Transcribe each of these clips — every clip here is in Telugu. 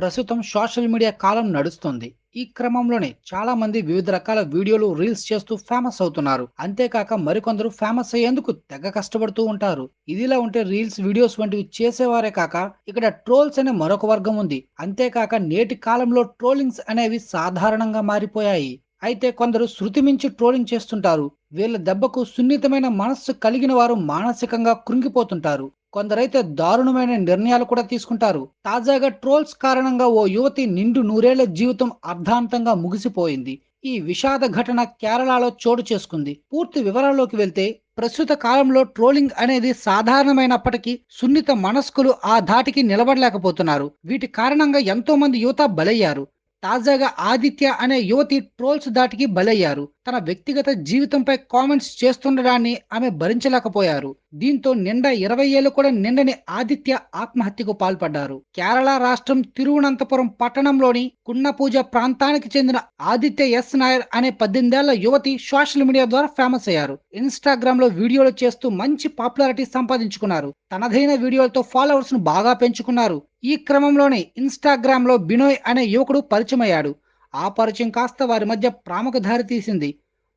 ప్రస్తుతం సోషల్ మీడియా కాలం నడుస్తుంది. ఈ క్రమంలోనే చాలా మంది వివిధ రకాల వీడియోలు రీల్స్ చేస్తూ ఫేమస్ అవుతున్నారు. అంతేకాక మరికొందరు ఫేమస్ అయ్యేందుకు తెగ కష్టపడుతూ ఉంటారు. ఇదిలా ఉంటే రీల్స్ వీడియోస్ వంటివి చేసేవారే కాక ఇక్కడ ట్రోల్స్ అనే మరొక వర్గం ఉంది. అంతేకాక నేటి కాలంలో ట్రోలింగ్స్ అనేవి సాధారణంగా మారిపోయాయి. అయితే కొందరు శృతి మించి ట్రోలింగ్ చేస్తుంటారు. వీళ్ళ దెబ్బకు సున్నితమైన మనస్సు కలిగిన వారు మానసికంగా కృంగిపోతుంటారు. కొందరైతే దారుణమైన నిర్ణయాలు కూడా తీసుకుంటారు. తాజాగా ట్రోల్స్ కారణంగా ఓ యువతి నిండు నూరేళ్ళ జీవితం అర్ధాంతంగా ముగిసిపోయింది. ఈ విషాద ఘటన కేరళలో చోటు చేసుకుంది. పూర్తి వివరాల్లోకి వెళ్తే ప్రస్తుత కాలంలో ట్రోలింగ్ అనేది సాధారణమైనప్పటికీ సున్నిత మనస్కులు ఆ ధాటికి నిలబడలేకపోతున్నారు. వీటి కారణంగా ఎంతో మంది యువత బలయ్యారు. తాజాగా ఆదిత్య అనే యువతి ట్రోల్స్ దాటికి బలయ్యారు. తన వ్యక్తిగత జీవితంపై కామెంట్స్ చేస్తుండడాన్ని ఆమె భరించలేకపోయారు. దీంతో నిండా ఇరవై ఏళ్ళు కూడా నిండని ఆదిత్య ఆత్మహత్యకు పాల్పడ్డారు. కేరళ రాష్ట్రం తిరువనంతపురం పట్టణంలోని కున్నపూజ ప్రాంతానికి చెందిన ఆదిత్య ఎస్ నాయర్ అనే పద్దెనిమిదేళ్ళ యువతి సోషల్ మీడియా ద్వారా ఫేమస్ అయ్యారు. ఇన్స్టాగ్రామ్లో వీడియోలు చేస్తూ మంచి పాపులారిటీ సంపాదించుకున్నారు. తనదైన వీడియోలతో ఫాలోవర్స్ను బాగా పెంచుకున్నారు. ఈ క్రమంలోనే ఇన్స్టాగ్రామ్లో బినోయ్ అనే యువకుడు పరిచయమయ్యాడు. ఆ పరిచయం కాస్త వారి మధ్య ప్రాముఖ దారి తీసింది.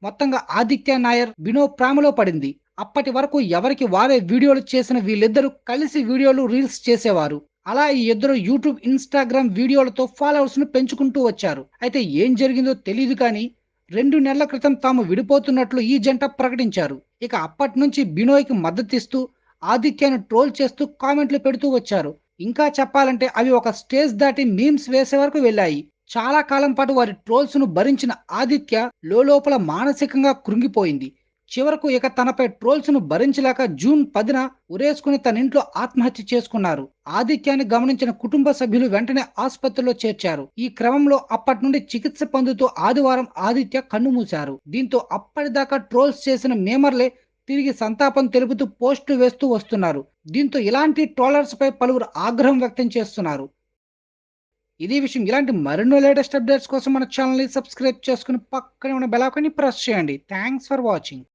మొత్తంగా ఆదిత్య నాయర్ బినో ప్రేమలో పడింది. అప్పటి వరకు ఎవరికి వారే వీడియోలు చేసిన వీళ్ళిద్దరూ కలిసి వీడియోలు రీల్స్ చేసేవారు. అలా ఈ ఇద్దరు యూట్యూబ్ ఇన్స్టాగ్రామ్ వీడియోలతో ఫాలోవర్స్ను పెంచుకుంటూ వచ్చారు. అయితే ఏం జరిగిందో తెలియదు కానీ రెండు నెలల క్రితం తాము విడిపోతున్నట్లు ఈ జంట ప్రకటించారు. ఇక అప్పటి నుంచి బినోయ్కి మద్దతిస్తూ ఆదిత్యను ట్రోల్ చేస్తూ కామెంట్లు పెడుతూ వచ్చారు. ఇంకా చెప్పాలంటే అవి ఒక స్టేజ్ దాటి మీమ్స్ వేసే వరకు వెళ్ళాయి. చాలా కాలం పాటు వారి ట్రోల్స్ను భరించిన ఆదిత్య లోపల మానసికంగా కృంగిపోయింది. చివరకు ఇక తనపై ట్రోల్స్ను భరించలేక జూన్ పదిన ఉరేసుకుని తన ఇంట్లో ఆత్మహత్య చేసుకున్నారు. ఆదిత్యాన్ని గమనించిన కుటుంబ సభ్యులు వెంటనే ఆసుపత్రిలో చేర్చారు. ఈ క్రమంలో అప్పటి నుండి చికిత్స పొందుతూ ఆదివారం ఆదిత్య కన్నుమూశారు దీంతో అప్పటిదాకా ట్రోల్స్ చేసిన మేమర్లే తిరిగి సంతాపం తెలుపుతూ పోస్టులు వేస్తూ వస్తున్నారు. దీంతో ఇలాంటి ట్రోలర్స్పై పలువురు ఆగ్రహం వ్యక్తం చేస్తున్నారు. ఇదే విషయం ఇలాంటి మరెన్నో లేటెస్ట్ అప్డేట్స్ కోసం మన ఛానల్ని సబ్స్క్రైబ్ చేసుకుని పక్కనే ఉన్న బెలాకని ప్రెస్ చేయండి. Thanks for watching.